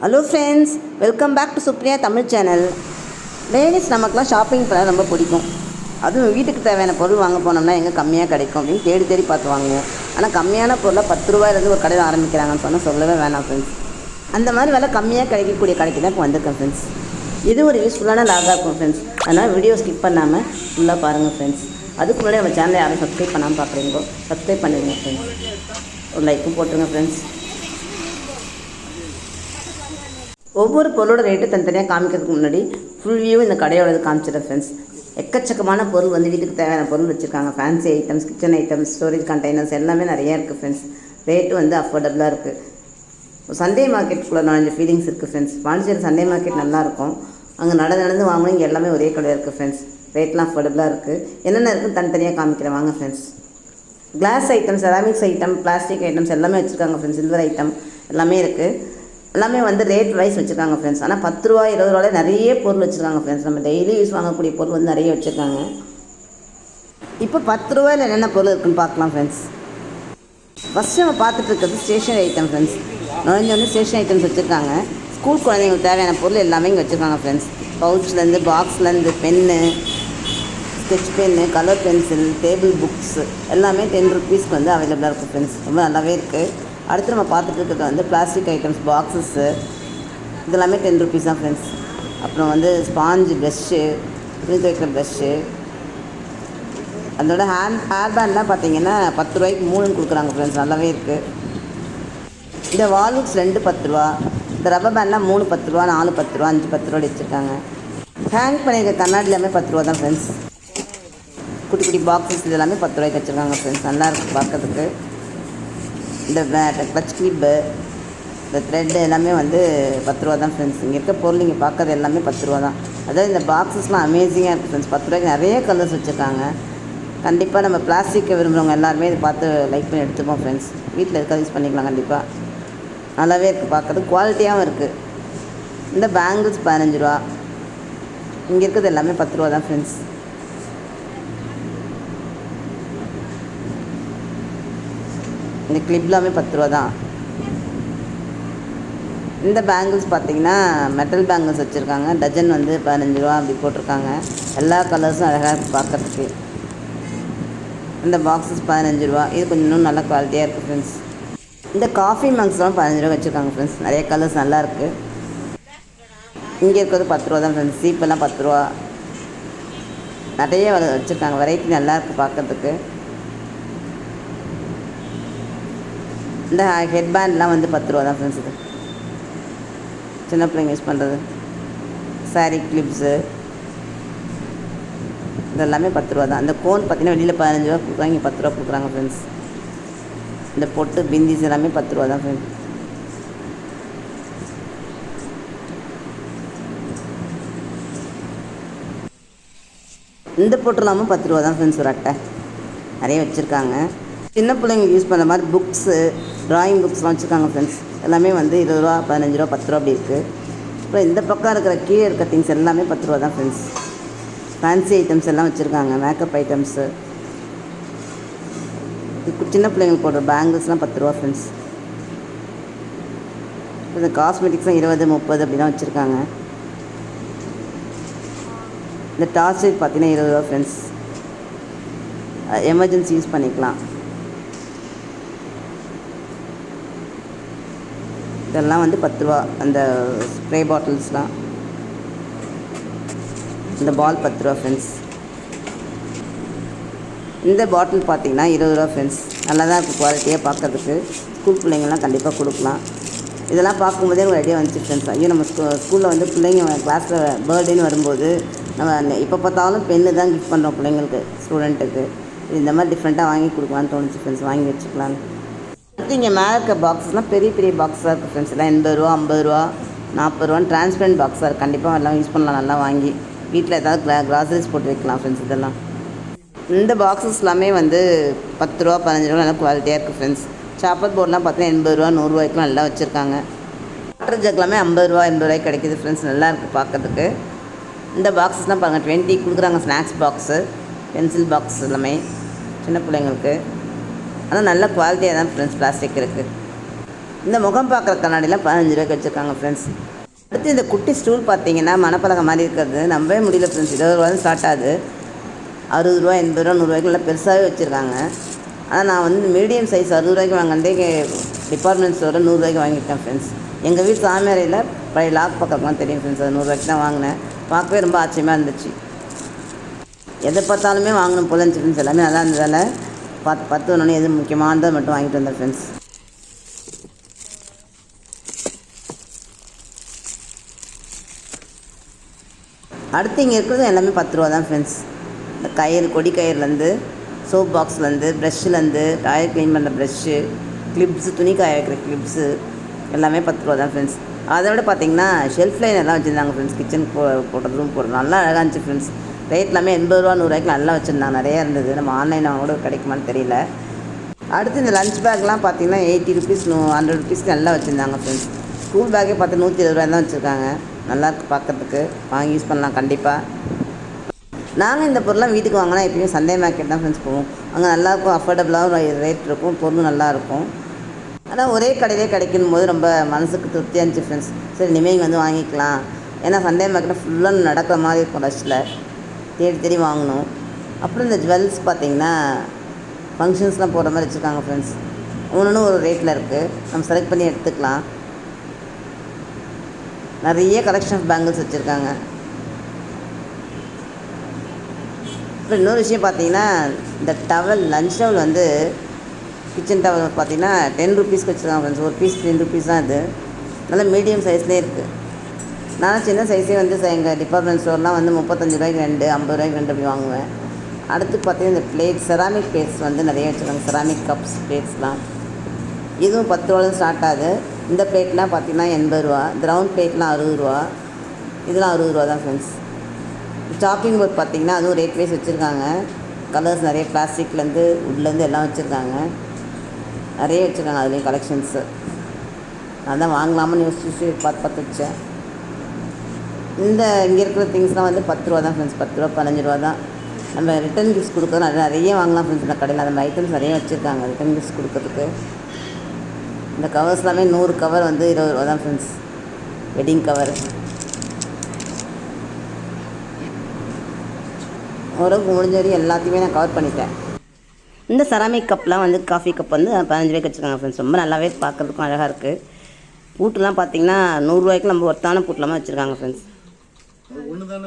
Hello friends welcome back to Supriya Tamil channel ladies நமக்குலாம் shopping பண்ண ரொம்ப பிடிக்கும். அதுவும் வீட்டுக்கு தேவையான பொருள் வாங்க போனோம்னா எங்கே கம்மியாக கிடைக்கும் அப்படின்னு தேடி தேடி பார்த்து வாங்குவோம் ஆனால் கம்மியான பொருளை பத்து ரூபாயிலேருந்து ஒரு கடையில் ஆரம்பிக்கிறாங்கன்னு சொன்னால் சொல்லவே வேணாம் ஃப்ரெண்ட்ஸ் அந்த மாதிரி விலை கம்மியாக கிடைக்கக்கூடிய கடைக்கு தான் இப்போ வந்திருக்கேன் ஃப்ரெண்ட்ஸ் இது ஒரு யூஸ்ஃபுல்லான லாகாக இருக்கும் ஃப்ரெண்ட்ஸ் அதனால் வீடியோ ஸ்கிப் பண்ணாமல் ஃபுல்லாக பாருங்கள் ஃப்ரெண்ட்ஸ் அதுக்கு முன்னாடி நம்ம சேனலை யாரும் சப்ஸ்கிரைப் பண்ணாமல் பார்க்குறீங்களோ சப்ஸ்கிரைப் பண்ணிடுங்க ஃப்ரெண்ட்ஸ் ஒரு லைக்கும் போட்டுருங்க ஃப்ரெண்ட்ஸ் ஒவ்வொரு பொருளோட ரேட்டு தனித்தனியாக காமிக்கிறதுக்கு முன்னாடி ஃபுல் வியூ இந்த கடையோடது காமிச்சிடுறேன் ஃப்ரெண்ட்ஸ் எக்கச்சக்கமான பொருள் வந்து வீட்டுக்கு தேவையான பொருள் வச்சுருக்காங்க. Fancy items kitchen items storage containers எல்லாமே நிறையா இருக்குது ஃப்ரெண்ட்ஸ் ரேட்டு வந்து அஃபோர்டபுளாக இருக்குது சண்டே மார்க்கெட்டுக்குள்ளே நுழைஞ்ச ஃபீலிங்ஸ் இருக்குது ஃப்ரெண்ட்ஸ் பாண்டிச்சேரி சண்டே மார்க்கெட் நல்லாயிருக்கும் அங்கே நடந்து நடந்து வாங்கணும் இங்கே எல்லாமே ஒரே கடையாக இருக்குது ஃப்ரெண்ட்ஸ் ரேட்லாம் அஃபோர்டபுளாக இருக்குது என்னென்ன இருக்குன்னு தனித்தனியாக காமிக்கிறேன் வாங்க friends glass item ceramics item plastic items எல்லாமே வச்சுருக்காங்க ஃப்ரெண்ட்ஸ் சில்வர் ஐட்டம் எல்லாமே இருக்குது எல்லாமே வந்து ரேட் வைஸ் வச்சுருக்காங்க ஃப்ரெண்ட்ஸ் ஆனால் பத்து ரூபா இருபது ரூபாயில் நிறைய பொருள் வச்சுருக்காங்க ஃப்ரெண்ட்ஸ் நம்ம டெய்லி யூஸ் வாங்கக்கூடிய பொருள் வந்து நிறைய வச்சுருக்காங்க. இப்போ பத்து ரூபாயில் என்னென்ன பொருள் இருக்குன்னு பார்க்கலாம் ஃப்ரெண்ட்ஸ் ஃபஸ்ட்டு நம்ம பார்த்துட்டு இருக்கிறது ஸ்டேஷனரி ஐட்டம் ஃப்ரெண்ட்ஸ் நுழைஞ்சோடனே ஸ்டேஷனரி ஐட்டம்ஸ் வச்சுருக்காங்க. ஸ்கூல் குழந்தைங்களுக்கு தேவையான பொருள் எல்லாமே இங்கே வச்சுருக்காங்க ஃப்ரெண்ட்ஸ் பவுச்லேருந்து பாக்ஸ்லேருந்து pen sketch pen colour pencil table books எல்லாமே டென் ருபீஸ்க்கு வந்து அவைலபிளாக இருக்குது ஃப்ரெண்ட்ஸ் ரொம்ப நல்லாவே இருக்குது அடுத்து நம்ம பார்த்துட்டு இருக்கிறது வந்து பிளாஸ்டிக் ஐட்டம்ஸ் பாக்ஸஸ்ஸு இதெல்லாமே டென் ருபீஸ் தான் ஃப்ரெண்ட்ஸ் அப்புறம் வந்து ஸ்பாஞ்சு ப்ரெஷ்ஷு துணி துவைக்கிற ப்ரெஷ்ஷு அதோட ஹேண்ட் ஹேர் பேண்ட்லாம் பார்த்தீங்கன்னா பத்து ரூபாய்க்கு மூணுன்னு கொடுக்குறாங்க ஃப்ரெண்ட்ஸ் நல்லாவே இருக்குது இந்த வால்வுக்ஸ் ரெண்டு பத்து ரூபா. இந்த ரப்பர் பேண்ட்லாம் மூணு பத்து ரூபா நாலு பத்து ரூபா அஞ்சு பத்து ரூபா வச்சுருக்காங்க. ஹேங் பண்ணியிருக்க கண்ணாடி எல்லாமே பத்து ரூபா தான் ஃப்ரெண்ட்ஸ் குட்டி குட்டி பாக்ஸஸ் இது எல்லாமே பத்து ரூபாய்க்கு வச்சுருக்காங்க ஃப்ரெண்ட்ஸ் நல்லா இருக்குது பார்க்கறதுக்கு. இந்த டச் கிளிப்பு இந்த த்ரெட்டு எல்லாமே வந்து பத்து ரூபா தான் ஃப்ரெண்ட்ஸ் இங்கே இருக்க பொருள் நீங்கள் பார்க்கறது எல்லாமே பத்து ரூபா தான். அதாவது இந்த பாக்ஸஸ்லாம் அமேசிங்காக இருக்குது ஃப்ரெண்ட்ஸ் பத்து ரூபாய்க்கு நிறைய கலர்ஸ் வச்சுருக்காங்க. கண்டிப்பாக நம்ம பிளாஸ்டிக்கை விரும்புகிறவங்க எல்லாருமே இதை பார்த்து லைக் பண்ணி எடுத்துப்போம் ஃப்ரெண்ட்ஸ் வீட்டில் இருக்க யூஸ் பண்ணிக்கலாம் கண்டிப்பாக நல்லாவே இருக்குது பார்க்குறது குவாலிட்டியாகவும் இருக்குது இந்த பேங்கிள்ஸ் பதினஞ்சு ரூபா. இங்கே இருக்கிறது எல்லாமே பத்து ரூபா தான் ஃப்ரெண்ட்ஸ் இந்த கிளிப்லாமே பத்து ரூபா தான். இந்த பேங்கிள்ஸ் பார்த்தீங்கன்னா மெட்டல் பேங்கிள்ஸ் வச்சுருக்காங்க. டஜன் வந்து பதினஞ்சு ரூபா அப்படி போட்டிருக்காங்க. எல்லா கலர்ஸும் அழகாக இருக்குது இந்த பாக்ஸஸ் பதினஞ்சு ரூபா. இது கொஞ்சம் இன்னும் நல்ல குவாலிட்டியாக இருக்குது ஃப்ரெண்ட்ஸ் இந்த காஃபி மங்ஸ்லாம் பதினஞ்சு ரூபா வச்சுருக்காங்க ஃப்ரெண்ட்ஸ் நிறைய கலர்ஸ் நல்லா இருக்குது இங்கே இருக்கிறது பத்து ரூபா தான் ஃப்ரெண்ட்ஸ் சீப்பெல்லாம் பத்து ரூபா. நிறைய வச்சுருக்காங்க. வெரைட்டி நல்லா இருக்குது பார்க்கறதுக்கு இந்த ஹெட் பேண்ட்லாம் வந்து பத்து ரூபா தான் ஃப்ரெண்ட்ஸ் இது. சின்ன பிள்ளைங்க யூஸ் பண்ணுறது சாரீ கிளிப்ஸு இதெல்லாமே பத்து ரூபா தான். அந்த கோன் பார்த்தீங்கன்னா வெளியில் பதினஞ்சு ரூபா கொடுக்குறாங்க இங்கே பத்து ரூபா கொடுக்குறாங்க ஃப்ரெண்ட்ஸ் இந்த பொட்டு பிந்திஸ் எல்லாமே பத்து ரூபா தான் ஃப்ரெண்ட்ஸ் இந்த பொட்டு இல்லாமல் பத்து ரூபா தான் ஃப்ரெண்ட்ஸ் ஒரு அட்டை. நிறைய வச்சுருக்காங்க. சின்ன பிள்ளைங்க யூஸ் பண்ணுற மாதிரி புக்ஸு ட்ராயிங் புக்ஸ்லாம் வச்சுருக்காங்க ஃப்ரெண்ட்ஸ் எல்லாமே வந்து இருபது ரூபா பதினஞ்சு ரூபா பத்து ரூபா அப்படி இருக்குது அப்புறம் இந்த பக்கம் இருக்கிற கீழே இருக்க திங்ஸ் எல்லாமே பத்து ரூபா தான் ஃப்ரெண்ட்ஸ் ஃபேன்சி ஐட்டம்ஸ் எல்லாம் வச்சுருக்காங்க மேக்கப் ஐட்டம்ஸு சின்ன பிள்ளைங்களுக்கு போடுற பேங்கிள்ஸ்லாம் பத்து ரூபா ஃப்ரெண்ட்ஸ் இந்த காஸ்மெட்டிக்ஸ்லாம் இருபது முப்பது அப்படிலாம் வச்சுருக்காங்க. இந்த டார்ச் பார்த்தீங்கன்னா இருபது ரூபா ஃப்ரெண்ட்ஸ் எமர்ஜென்சி யூஸ் பண்ணிக்கலாம். இதெல்லாம் வந்து பத்து ரூபா. அந்த ஸ்ப்ரே பாட்டில்ஸ்லாம் இந்த பால் பத்து ரூபா ஃப்ரெண்ட்ஸ் இந்த பாட்டில் பார்த்தீங்கன்னா இருபது ரூபா ஃப்ரெண்ட்ஸ் நல்லா தான் இருக்குது குவாலிட்டியாக பார்க்கறதுக்கு ஸ்கூல் பிள்ளைங்கள்லாம் கண்டிப்பாக கொடுக்கலாம். இதெல்லாம் பார்க்கும்போதே ஒரு ஐடியா வந்துச்சு ஃப்ரெண்ட்ஸ் ஐயோ நம்ம ஸ்கூ ஸ்கூலில் வந்து பிள்ளைங்க கிளாஸில் பேர்டேன்னு வரும்போது நம்ம எப்போ பார்த்தாலும் பெண்ணு தான் கிஃப்ட் பண்ணுறோம் பிள்ளைங்களுக்கு ஸ்டூடெண்ட்டுக்கு இந்த மாதிரி டிஃப்ரெண்ட்டாக வாங்கி கொடுக்கலான்னு தோணுச்சு ஃப்ரெண்ட்ஸ் வாங்கி வச்சுக்கலான்னு அடுத்து இங்கே மேலே இருக்க பாக்ஸஸ்லாம் பெரிய பெரிய பாக்ஸாக இருக்குது ஃப்ரெண்ட்ஸ் எல்லாம் எண்பது ரூபா ஐம்பது ரூபா நாற்பது ரூபான்னு டிரான்ஸ்பரண்ட் பாக்ஸாக இருக்குது கண்டிப்பாக எல்லாம் யூஸ் பண்ணலாம் நல்லா வாங்கி. வீட்டில் ஏதாவது கிரா கிராசரிஸ் போட்டு வைக்கலாம் ஃப்ரெண்ட்ஸ் இதெல்லாம். இந்த பாக்ஸஸ் எல்லாமே வந்து பத்து ரூபா பதினஞ்சு ரூபா நல்லா குவாலிட்டியாக இருக்குது ஃப்ரெண்ட்ஸ் சாப்பர் போர்டெலாம் பார்த்தீங்கன்னா எண்பது ரூபா நூறுரூவாய்க்குலாம் நல்லா வச்சுருக்காங்க. வாட்டர் ஜக் எல்லாமே ஐம்பது ரூபா எண்பது ரூபாய்க்கு கிடைக்கிது ஃப்ரெண்ட்ஸ் நல்லா இருக்குது பார்க்கறதுக்கு. இந்த பாக்ஸஸ்லாம் பாருங்கள் டுவெண்ட்டி கொடுக்குறாங்க ஸ்நாக்ஸ் பாக்ஸு பென்சில் பாக்ஸ் எல்லாமே. சின்ன பிள்ளைங்களுக்கு. ஆனால் நல்ல குவாலிட்டியாக தான் ஃப்ரெண்ட்ஸ் பிளாஸ்டிக் இருக்குது. இந்த முகம் பார்க்குற கண்ணாடியில் பதினஞ்சு ரூபாய்க்கு வச்சுருக்காங்க ஃப்ரெண்ட்ஸ் அடுத்து இந்த குட்டி ஸ்டூல் பார்த்தீங்கன்னா மணப்பலகை மாதிரி இருக்கிறது. நம்பவே முடியல ஃப்ரெண்ட்ஸ் இருபது ரூபா ஸ்டார்ட் ஆகுது. அறுபது ரூபா எண்பது ரூபா நூறுரூவாய்க்கு நல்லா பெருசாகவே வச்சுருக்காங்க. ஆனால் நான் வந்து மீடியம் சைஸ் அறுபது ரூபாய்க்கு வாங்கினதே டிபார்ட்மெண்ட் ஸ்டோரில் நூறுரூவாய்க்கு வாங்கிட்டேன் ஃப்ரெண்ட்ஸ் எங்கள் வீட்டு சாமியாரையில் பழைய லாக் பக்கம்லாம் தெரியும் ஃப்ரெண்ட்ஸ் அது நூறுரூவாய்க்கு தான் வாங்கினேன். பார்க்கவே ரொம்ப ஆச்சரியமாக இருந்துச்சு. எதை பார்த்தாலுமே வாங்கணும் போலன்னு ஃப்ரெண்ட்ஸ் எல்லாமே நல்லா இருந்ததால் பத் பத்து ஒன்று எது முக்கியமானதை மட்டும் வாங்கிட்டு வந்தேன் ஃப்ரெண்ட்ஸ் அடுத்து இங்கே இருக்கிறது எல்லாமே பத்து ரூபா தான் ஃப்ரெண்ட்ஸ் இந்த கயிறு கொடி கயிறுலேருந்து சோப் பாக்ஸ்லேருந்து ப்ரெஷ்ஷுலேருந்து டயர் க்ளீன் பண்ணுற ப்ரெஷ்ஷு கிளிப்ஸு துணி காய வைக்கிற கிளிப்ஸு எல்லாமே பத்து ரூபா தான் ஃப்ரெண்ட்ஸ் அதை விட பார்த்தீங்கன்னா ஷெல்ஃப் லைன் எல்லாம் வச்சுருந்தாங்க ஃப்ரெண்ட்ஸ் கிச்சன் போ போடுறதும் போடுறது. நல்லா அழகாக இருந்துச்சு ஃப்ரெண்ட்ஸ் ரேட் எல்லாமே எண்பது ரூபா நூறுரூவாய்க்கு நல்லா வச்சுருந்தாங்க. நிறையா இருந்தது. நம்ம ஆன்லைனில் கூட கிடைக்குமான்னு தெரியல. அடுத்து இந்த லஞ்ச் பேக்லாம் பார்த்தீங்கன்னா எயிட்டி ருபீஸ் நூ ஹண்ட்ரட் ருபீஸ்க்கு நல்லா வச்சுருந்தாங்க ஃப்ரெண்ட்ஸ் ஸ்கூல் பேக்கே பார்த்து நூற்றி இருபது ரூபாய் தான் வச்சுருக்காங்க. நல்லா பார்க்குறதுக்கு. வாங்கி யூஸ் பண்ணலாம் கண்டிப்பாக நாங்கள் இந்த பொருள்லாம் வீட்டுக்கு வாங்கினா எப்பயும் சண்டே மார்க்கெட் தான் ஃப்ரெண்ட்ஸ் போவோம். அங்கே நல்லாயிருக்கும் அஃபோர்டபுளாகவும் ரேட் இருக்கும் பொருள் நல்லாயிருக்கும் ஆனால் ஒரே கடையிலே கிடைக்கும் போது ரொம்ப மனசுக்கு திருப்தியாக இருந்துச்சு ஃப்ரெண்ட்ஸ் சரி இனிமேல் இங்கே வந்து வாங்கிக்கலாம். ஏன்னா சண்டே மார்க்கெட்டில் ஃபுல்லாக நடக்கிற மாதிரி இருக்கும் ரஷ்ஷில் தேடி தேடி வாங்கினோம் அப்புறம் இந்த ஜுவல்ஸ் பார்த்தீங்கன்னா ஃபங்க்ஷன்ஸ்லாம் போடுற மாதிரி வச்சுருக்காங்க ஃப்ரெண்ட்ஸ் ஒன்று ஒரு ரேட்டில் இருக்குது நம்ம செலக்ட் பண்ணி எடுத்துக்கலாம். நிறைய கலெக்ஷன் ஆஃப் பேங்கிள்ஸ் வச்சுருக்காங்க. அப்புறம் இன்னொரு விஷயம் பார்த்தீங்கன்னா இந்த டவல் லஞ்ச் டவல் வந்து கிச்சன் டவல் பார்த்தீங்கன்னா டென் ருபீஸ்க்கு வச்சுருக்காங்க ஃப்ரெண்ட்ஸ் ஒரு பீஸ் டென் ருபீஸ் தான் இது. நல்ல மீடியம் சைஸ்லேயே இருக்குது நான் சின்ன சைஸே வந்து எங்கள் டிபார்ட்மெண்ட் ஸ்டோர்லாம் வந்து முப்பத்தஞ்சு ரூபாய்க்கு ரெண்டு ஐம்பது ரூபாய்க்கு ரெண்டு அப்படி வாங்குவேன். அடுத்து பார்த்தீங்கன்னா இந்த பிளேட் செராமிக் பிளேட்ஸ் வந்து நிறைய வச்சுருக்காங்க. செராமிக் கப்ஸ் பிளேட்ஸ்லாம் இதுவும் பத்து ரூபாவில் ஸ்டார்ட் ஆகுது. இந்த பிளேட்லாம் பார்த்தீங்கன்னா எண்பது ரூபா. இந்த ரவுண்ட் பிளேட்லாம் அறுபது ரூபா. இதெல்லாம் அறுபது ரூபா தான் ஃப்ரெண்ட்ஸ் ஷாப்பிங் போர்ட் பார்த்தீங்கன்னா அதுவும் ரேட் வைஸ் வச்சுருக்காங்க. கலர்ஸ் நிறைய பிளாஸ்டிக்லேருந்து உட்லேருந்து எல்லாம் வச்சுருக்காங்க. நிறைய வச்சுருக்காங்க அதுலேயும் கலெக்ஷன்ஸு நான் தான் வாங்கலாமான்னு யோசிச்சு பார்த்து பார்த்து வச்சேன். இந்த இங்கே இருக்கிற திங்ஸ்லாம் வந்து பத்து ரூபா தான் ஃப்ரெண்ட்ஸ் பத்து ரூபா பதினஞ்சு ரூபா தான் நம்ம ரிட்டன் கிஃப்ட்ஸ் கொடுக்குறது நிறைய நிறைய வாங்கலாம் ஃப்ரெண்ட்ஸ் இந்த கடையில் அந்த ஐட்டம்ஸ் நிறைய வச்சுருக்காங்க ரிட்டன் கிஃப்ட்ஸ் கொடுக்கறதுக்கு. இந்த கவர்ஸ் எல்லாமே நூறு கவர் வந்து இருபது ரூபா தான் ஃப்ரெண்ட்ஸ் வெட்டிங் கவர் ஓரளவுக்கு முடிஞ்ச வரையும் எல்லாத்தையுமே நான் கவர் பண்ணிட்டேன். இந்த செராமிக் கப்லாம் வந்து காஃபி கப் வந்து பதினஞ்சு ரூபாய்க்கு வச்சுருக்காங்க ஃப்ரெண்ட்ஸ் ரொம்ப நல்லாவே பார்க்குறதுக்கும் அழகாக இருக்குது பூட்டுலாம் பார்த்தீங்கன்னா நூறுரூவாய்க்கு நம்ம ஒருத்தான பூட்டெலாம் வச்சுருக்காங்க ஃப்ரெண்ட்ஸ்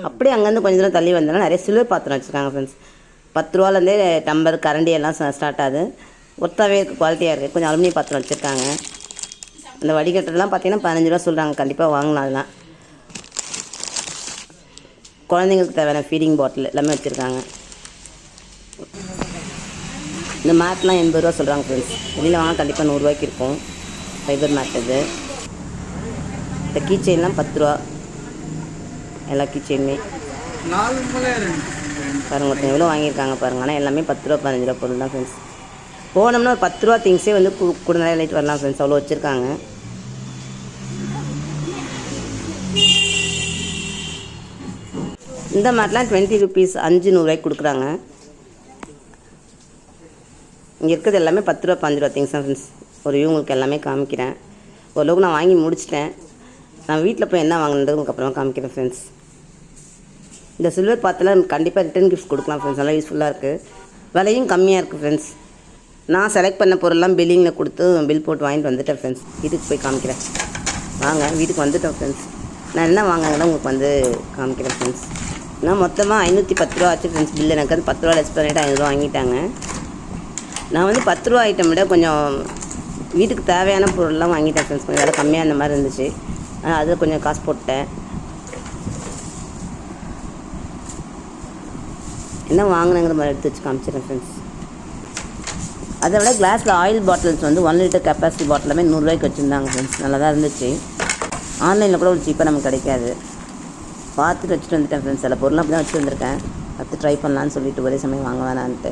அப்படியே அங்கேருந்து கொஞ்சம் தூரம் தள்ளி வந்தோம்னா நிறைய சில்வர் பாத்திரம் வச்சுருக்காங்க ஃப்ரெண்ட்ஸ் பத்து ரூபாலேருந்தே டம்பர் கரண்டி எல்லாம் ஸ்டார்ட் ஆகுது. ஒத்தாவே இருக்குது குவாலிட்டியாக இருக்குது கொஞ்சம் அலுமினிய பாத்திரம் வச்சுருக்காங்க. அந்த வடிகட்டுறதுலாம் பார்த்தீங்கன்னா பதினஞ்சு ரூபா சொல்கிறாங்க கண்டிப்பாக வாங்கலாம் அதெல்லாம். குழந்தைங்களுக்கு தேவையான ஃபீடிங் பாட்டில் எல்லாமே வச்சுருக்காங்க. இந்த மேட்லாம் எண்பது ரூபா சொல்கிறாங்க ஃப்ரெண்ட்ஸ் வெளியில் வாங்க கண்டிப்பாக நூறுரூவாய்க்கு இருக்கும். ஃபைபர் மேட் இது. இந்த கீச்செயின்லாம் பத்து ரூபா. எல்லா கிச்சனுமே பாருங்கள் ஒருத்தன் எவ்வளோ வாங்கியிருக்காங்க பாருங்க. ஆனால் எல்லாமே பத்து ரூபா பதினஞ்சு ரூபா பொருள் தான் ஃப்ரெண்ட்ஸ் போனோம்னா ஒரு பத்து ரூபா திங்ஸே வந்து கு கூட நிறைய லைட் வரலாம் ஃப்ரெண்ட்ஸ் அவ்வளோ வச்சுருக்காங்க. இந்த மாதிரிலாம் டுவெண்ட்டி ருபீஸ் அஞ்சு நூறுரூவாய்க்கு கொடுக்குறாங்க. இங்கே இருக்கிறது எல்லாமே பத்து ரூபா பாஞ்சு ரூபா திங்ஸ் தான் ஃப்ரெண்ட்ஸ் ஒரு இவங்களுக்கு எல்லாமே காமிக்கிறேன். ஓரளவுக்கு நான் வாங்கி முடிச்சிட்டேன். நான் வீட்டில் போய் என்ன வாங்கினது உங்களுக்கு அப்புறமா காமிக்கிறேன் ஃப்ரெண்ட்ஸ் இந்த சில்வர் பாத்திரம் கண்டிப்பாக ரிட்டன் கிஃப்ட் கொடுக்கலாம் ஃப்ரெண்ட்ஸ் நல்லா யூஸ்ஃபுல்லாக இருக்குது விலையும் கம்மியாக இருக்குது ஃப்ரெண்ட்ஸ் நான் செலக்ட் பண்ண பொருள்லாம் பில்லிங்கில் கொடுத்து பில் போட்டு வாங்கிட்டு வந்துட்டேன் ஃப்ரெண்ட்ஸ் வீட்டுக்கு போய் காமிக்கிறேன். வாங்க வீட்டுக்கு வந்துட்டோம் ஃப்ரெண்ட்ஸ் நான் என்ன வாங்கினேன்னு உங்களுக்கு வந்து காமிக்கிறேன் ஃப்ரெண்ட்ஸ் நான் மொத்தமாக ஐநூற்றி பத்து ரூபா ஆச்சு ஃப்ரெண்ட்ஸ் பில் எனக்கு வந்து பத்து ரூபா லெஸ் பண்ணிவிட்டு ஐநூறுரூவா வாங்கிட்டாங்க. நான் வந்து பத்து ரூபா ஐட்டம் விட கொஞ்சம் வீட்டுக்கு தேவையான பொருள்லாம் வாங்கிட்டேன் ஃப்ரெண்ட்ஸ் கொஞ்சம் விலை கம்மியாக அந்த மாதிரி இருந்துச்சு. ஆனால் அதில் கொஞ்சம் காசு போட்டேன். என்ன வாங்கினங்கிற மாதிரி எடுத்து வச்சு காமிச்சிடுறேன் ஃப்ரெண்ட்ஸ் அதை விட கிளாஸில் ஆயில் பாட்டில்ஸ் வந்து ஒன் லிட்டர் கெப்பாசிட்டி பாட்டிலுமே நூறுரூவாய்க்கு வச்சுருந்தாங்க ஃப்ரெண்ட்ஸ் நல்லா தான் இருந்துச்சு ஆன்லைனில் கூட ஒரு சீப்பாக நமக்கு கிடைக்காது. பார்த்துட்டு வச்சுட்டு வந்துட்டேன் ஃப்ரெண்ட்ஸ் சில பொருள் அப்படி தான் வச்சு வந்திருக்கேன். பார்த்து ட்ரை பண்ணலான்னு சொல்லிட்டு ஒரே சமயம் வாங்க வேணான்ட்டு.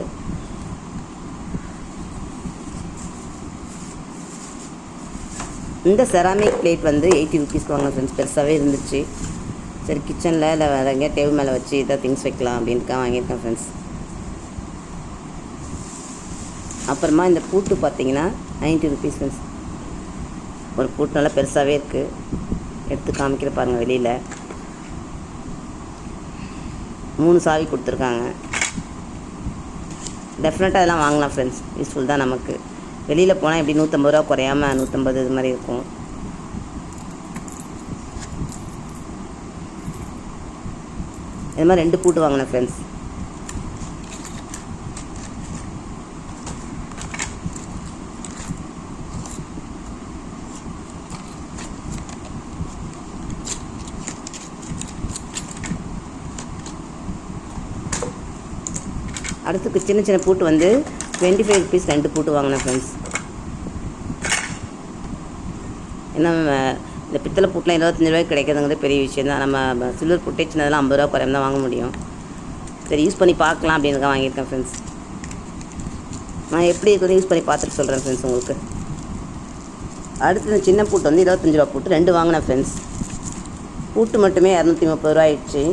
இந்த செராமிக் பிளேட் வந்து எயிட்டி ருபீஸ்க்கு வாங்கினேன் ஃப்ரெண்ட்ஸ் பெருசாகவே இருந்துச்சு. சரி கிச்சனில் இல்லை வேறு எங்கேயா டேபிள் மேலே வச்சு இதாக திங்ஸ் வைக்கலாம் அப்படின்ட்டு வாங்கியிருக்கேன் ஃப்ரெண்ட்ஸ் அப்புறமா இந்த பூட்டு பார்த்தீங்கன்னா நைன்ட்டி ருபீஸ் ஃப்ரெண்ட்ஸ் ஒரு பூட்டு நல்லா பெருசாகவே இருக்குது எடுத்து காமிக்கிற பாருங்கள் வெளியில். மூணு சாவி கொடுத்துருக்காங்க. டெஃபினட்டாக இதெல்லாம் வாங்கலாம் ஃப்ரெண்ட்ஸ் யூஸ்ஃபுல் தான் நமக்கு. வெளியில் போனால் எப்படி நூற்றம்பது ரூபா குறையாமல் நூற்றம்பது இது மாதிரி இருக்கும். இது மாதிரி ரெண்டு பூட்டு வாங்கினேன் ஃப்ரெண்ட்ஸ் அடுத்துக்கு சின்ன சின்ன பூட்டு வந்து டுவெண்ட்டி ஃபைவ் ருபீஸ் ரெண்டு பூட்டு வாங்கினேன் ஃப்ரெண்ட்ஸ் ஏன்னா இந்த பித்தளை பூட்டெலாம் இருபத்தஞ்சி ரூபாய்க்கு கிடைக்கிறதுங்கிறது பெரிய விஷயம் தான். நம்ம சில்வர் பூட்டே சின்னதெல்லாம் ஐம்பது ரூபா குறையாம தான் வாங்க முடியும். சரி யூஸ் பண்ணி பார்க்கலாம் அப்படின்னு தான் வாங்கியிருக்கேன் ஃப்ரெண்ட்ஸ் நான் எப்படி இருக்குது யூஸ் பண்ணி பார்த்துட்டு சொல்கிறேன் ஃப்ரெண்ட்ஸ் உங்களுக்கு. அடுத்து இந்த சின்ன பூட்டு வந்து இருபத்தஞ்சி ரூபா பூட்டு ரெண்டு வாங்கினேன் ஃப்ரெண்ட்ஸ் பூட்டு மட்டுமே இரநூத்தி முப்பது ரூபா ஆயிடுச்சு.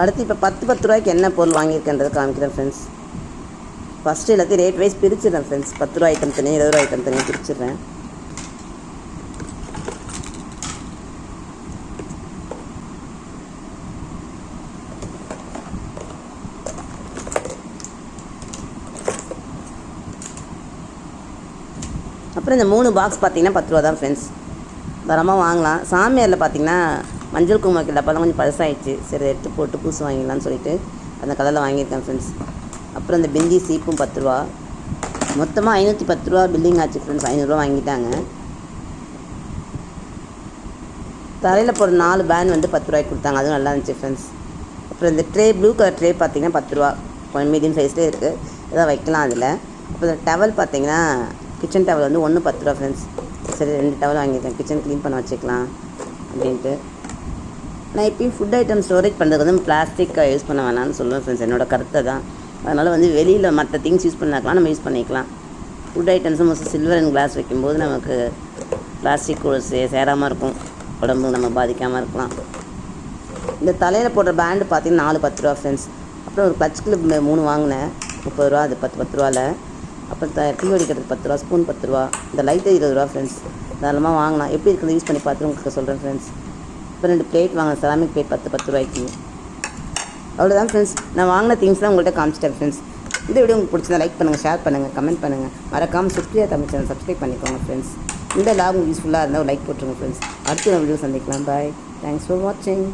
அடுத்து இப்போ பத்து பத்து ரூபாய்க்கு என்ன பொருள் வாங்கியிருக்கேன்றது காமிக்கிறேன் ஃப்ரெண்ட்ஸ் ஃபஸ்ட்டு எல்லாத்தையும் ரேட் வைஸ் பிரிச்சிடுறேன் ஃப்ரெண்ட்ஸ் பத்து ரூபா ஐட்டம் தனியாக இருபது ரூபா ஐட்டம் தனியாக பிரிச்சிடுறேன். அப்புறம் இந்த மூணு பாக்ஸ் பார்த்தீங்கன்னா பத்து ரூபா தான் ஃப்ரெண்ட்ஸ் தரமாக வாங்கலாம். சாமியாரில் பார்த்தீங்கன்னா மஞ்சள் குங்குமம் வைக்கிற டப்பாலாம் கொஞ்சம் பழசாயிடுச்சு. சரி எடுத்து போட்டு பூசு வாங்கிடலாம்னு சொல்லிட்டு அந்த கலரில் வாங்கியிருக்கேன் ஃப்ரெண்ட்ஸ் அப்புறம் இந்த பிந்தி சீப்பும் பத்து ரூபா. மொத்தமாக ஐநூற்றி பத்து ரூபா பில்லிங் ஆச்சு ஃப்ரெண்ட்ஸ் ஐநூறுரூவா வாங்கிட்டாங்க. தலையில் போடுற நாலு பேன் வந்து பத்து ரூபாய்க்கு கொடுத்தாங்க. அதுவும் நல்லா இருந்துச்சு ஃப்ரெண்ட்ஸ் அப்புறம் இந்த ட்ரே ப்ளூ கலர் ட்ரே பார்த்தீங்கன்னா பத்து ரூபா. கொஞ்சம் மீடியம் சைஸ்லேயே இருக்குது எதாவது வைக்கலாம் அதில். அப்புறம் இந்த டவல் பார்த்தீங்கன்னா கிச்சன் டவல் வந்து ஒன்று பத்து ரூபா ஃப்ரெண்ட்ஸ் சரி ரெண்டு டவல் வாங்கியிருக்கேன். கிச்சன் க்ளீன் பண்ண வச்சுக்கலாம் அப்படின்ட்டு. நான் இப்பயும் ஃபுட் ஐட்டம் ஸ்டோரேஜ் பண்ணுறது வந்து பிளாஸ்டிக்காக யூஸ் பண்ண வேணாம்னு சொல்லுவேன் ஃப்ரெண்ட்ஸ் என்னோட கருத்தை தான். அதனால் வந்து வெளியில் மற்ற திங்ஸ் யூஸ் பண்ணாக்கலாம் நம்ம யூஸ் பண்ணிக்கலாம். ஃபுட் ஐட்டம்ஸும் மோஸ்ட்லி சில்வர் அண்ட் கிளாஸ் வைக்கும்போது நமக்கு பிளாஸ்டிக் சே சேராமல் இருக்கும். உடம்பு நம்ம பாதிக்காமல் இருக்கலாம். இந்த தலையில் போடுற பேண்டு பார்த்தீங்கன்னா நாலு பத்து ரூபா ஃப்ரெண்ட்ஸ் அப்புறம் ஒரு கிளச் கிளிப் மூணு வாங்கினேன். முப்பது ரூபா அது பத்து பத்து ரூபாவில் அப்புறம் த டீ வடிக்கிறதுக்கு பத்து ரூபா ஸ்பூன் பத்து ரூபா. இந்த லைட்டு இருபது ரூபா ஃப்ரெண்ட்ஸ் தாராளமாக வாங்கலாம். எப்படி இருக்குது யூஸ் பண்ணி பார்த்துட்டு உங்களுக்கு சொல்கிறேன் ஃப்ரெண்ட்ஸ் இப்போ ரெண்டு பிளேட் வாங்கினேன் செராமிக் பிளேட் பத்து பத்து ரூபாய்க்கு. அவ்வளோதான் ஃப்ரெண்ட்ஸ் நான் வாங்கின திங்ஸ் தான் உங்கள்கிட்ட காமிச்சிட்டேன் ஃப்ரெண்ட்ஸ் இந்த வீடியோ உங்களுக்கு பிடிச்சதா லைக் பண்ணுங்கள் ஷேர் பண்ணுங்கள் கமெண்ட் பண்ணுங்கள் மறக்காமல் சுப்ரியா தமிழ் சேனல் சப்ஸ்கிரைப் பண்ணிக்கோங்க ஃப்ரெண்ட்ஸ் இந்த லாபம் யூஸ்ஃபுல்லாக இருந்தால் லைக் போட்டுருங்க ஃப்ரெண்ட்ஸ் அடுத்த வீடியோ சந்திக்கலாம். பாய் தேங்க்ஸ் ஃபார் வாட்சிங்